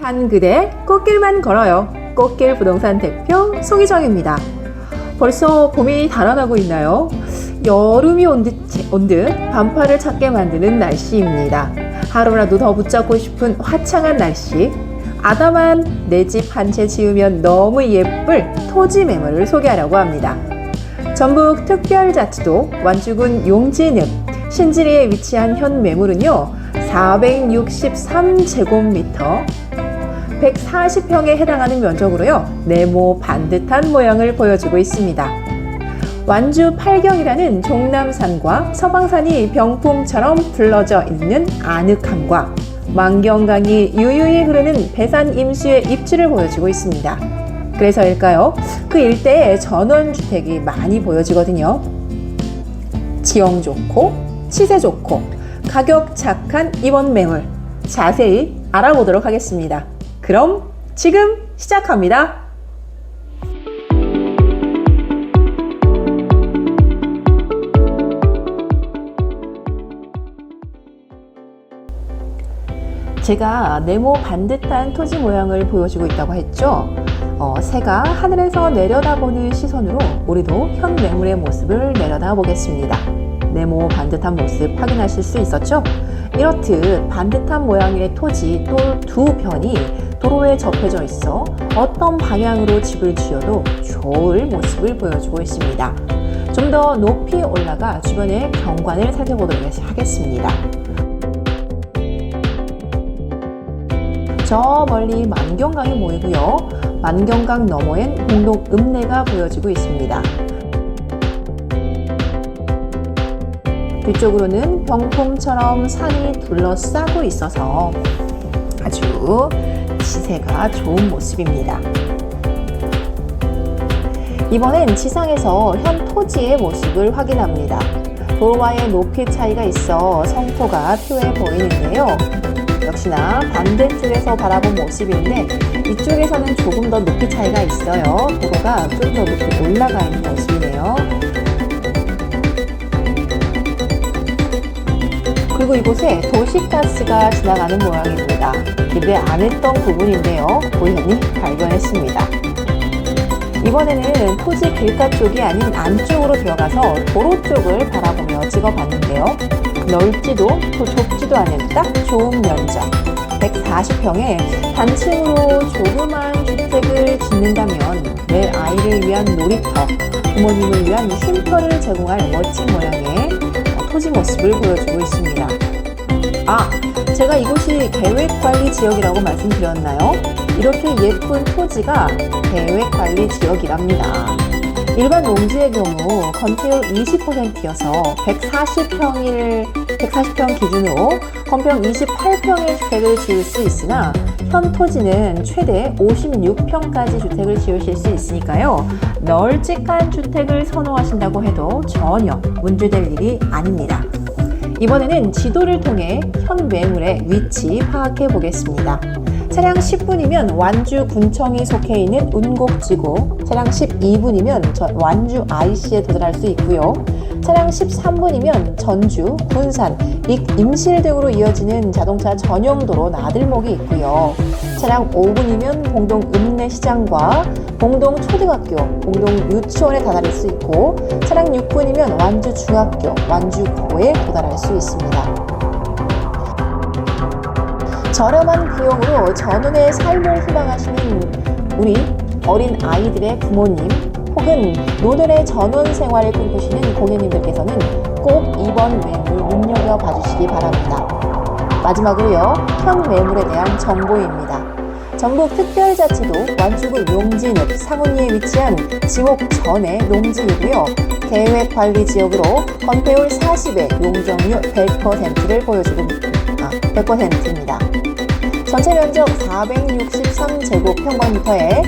한 그대 꽃길만 걸어요. 꽃길 부동산 대표 송희정입니다. 벌써 봄이 달아나고 있나요? 여름이 온 듯, 온듯 반팔을 찾게 만드는 날씨입니다. 하루라도 더 붙잡고 싶은 화창한 날씨. 아담한 내 집 한 채 지으면 너무 예쁠 토지 매물을 소개하려고 합니다. 전북 특별자치도 완주군 용진읍 신지리에 위치한 현 매물은요 463제곱미터 140평에 해당하는 면적으로요 네모 반듯한 모양을 보여주고 있습니다. 완주 팔경이라는 종남산과 서방산이 병풍처럼 불러져 있는 아늑함과 만경강이 유유히 흐르는 배산 임수의 입지를 보여주고 있습니다. 그래서일까요? 그 일대에 전원주택이 많이 보여지거든요. 지형 좋고, 치세 좋고, 가격 착한 이번 매물 자세히 알아보도록 하겠습니다. 그럼 지금 시작합니다. 제가 네모 반듯한 토지 모양을 보여주고 있다고 했죠. 어, 새가 하늘에서 내려다보는 시선으로 우리도 현 매물의 모습을 내려다 보겠습니다. 네모 반듯한 모습 확인하실 수 있었죠? 이렇듯 반듯한 모양의 토지 또 두 편이 도로에 접해져 있어 어떤 방향으로 집을 지어도 좋을 모습을 보여주고 있습니다. 좀 더 높이 올라가 주변의 경관을 살펴보도록 하겠습니다. 저 멀리 만경강이 보이고요. 만경강 너머엔 공동 읍내가 보여지고 있습니다. 뒤쪽으로는 병풍처럼 산이 둘러싸고 있어서 아주 지세가 좋은 모습입니다. 이번엔 지상에서 현 토지의 모습을 확인합니다. 도로와의 높이 차이가 있어 성토가 표해 보이는데요. 역시나 반대쪽에서 바라본 모습인데 이쪽에서는 조금 더 높이 차이가 있어요. 도로가 좀 더 높이 올라가 있는 모습이네요. 그리고 이곳에 도시가스가 지나가는 모양입니다. 기대 안 했던 부분인데요. 우연히 발견했습니다. 이번에는 토지 길가 쪽이 아닌 안쪽으로 들어가서 도로 쪽을 바라보며 찍어봤는데요. 넓지도 또 좁지도 않은 딱 좋은 면적 140평에 단층으로 조그만 주택을 짓는다면 내 아이를 위한 놀이터, 부모님을 위한 쉼터를 제공할 멋진 모양의 토지 모습을 보여주고 있습니다. 아, 제가 이곳이 계획관리 지역이라고 말씀드렸나요? 이렇게 예쁜 토지가 계획관리 지역이랍니다. 일반 농지의 경우 건폐율 20%여서 140평일 140평 기준으로 건평 28평의 주택을 지을 수 있으나 현 토지는 최대 56평까지 주택을 지으실 수 있으니까요. 널찍한 주택을 선호하신다고 해도 전혀 문제될 일이 아닙니다. 이번에는 지도를 통해 현 매물의 위치 파악해 보겠습니다. 차량 10분이면 완주 군청이 속해 있는 운곡지구, 차량 12분이면 완주 IC에 도달할 수 있고요. 차량 13분이면 전주, 군산, 임실 등으로 이어지는 자동차 전용도로 나들목이 있고요. 차량 5분이면 공동 읍내시장과 공동 초등학교, 공동 유치원에 다다를 수 있고 차량 6분이면 완주 중학교, 완주고에 도달할 수 있습니다. 저렴한 비용으로 전원의 삶을 희망하시는 우리 어린 아이들의 부모님 혹은 노년의 전원 생활을 꿈꾸시는 고객님들께서는 꼭 이번 매물 눈여겨 봐 주시기 바랍니다. 마지막으로요, 현 매물에 대한 정보입니다. 전북 특별자치도 완주군 용진읍 상운리에 위치한 지목 전의 농지이고요. 계획관리지역으로 건폐율 40에 용적률 100%를 보여주고 아, 100%입니다. 전체 면적 463제곱평방미터에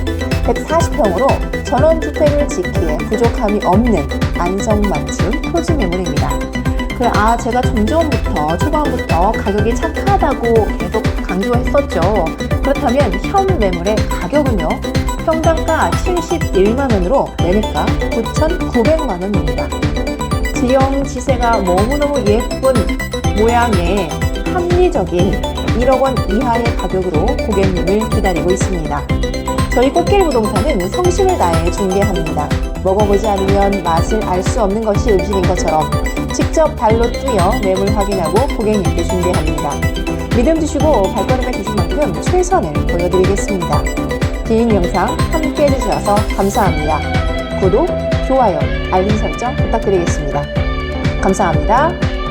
140평으로 전원주택을 짓기에 부족함이 없는 안성맞춤 토지 매물입니다. 그, 아, 제가 좀 전부터, 초반부터 가격이 착하다고 계속 강조했었죠. 그렇다면 현 매물의 가격은요, 평당가 71만원으로 매매가 9,900만원입니다. 지형 지세가 너무너무 예쁜 모양의 합리적인 1억 원 이하의 가격으로 고객님을 기다리고 있습니다. 저희 꽃길 부동산은 성심을 다해 중개합니다. 먹어보지 않으면 맛을 알 수 없는 것이 음식인 것처럼 직접 발로 뛰어 매물 확인하고 고객님께 중개합니다. 믿음 주시고 발걸음해 주신 만큼 최선을 보여드리겠습니다. 긴 영상 함께 해주셔서 감사합니다. 구독, 좋아요, 알림 설정 부탁드리겠습니다. 감사합니다.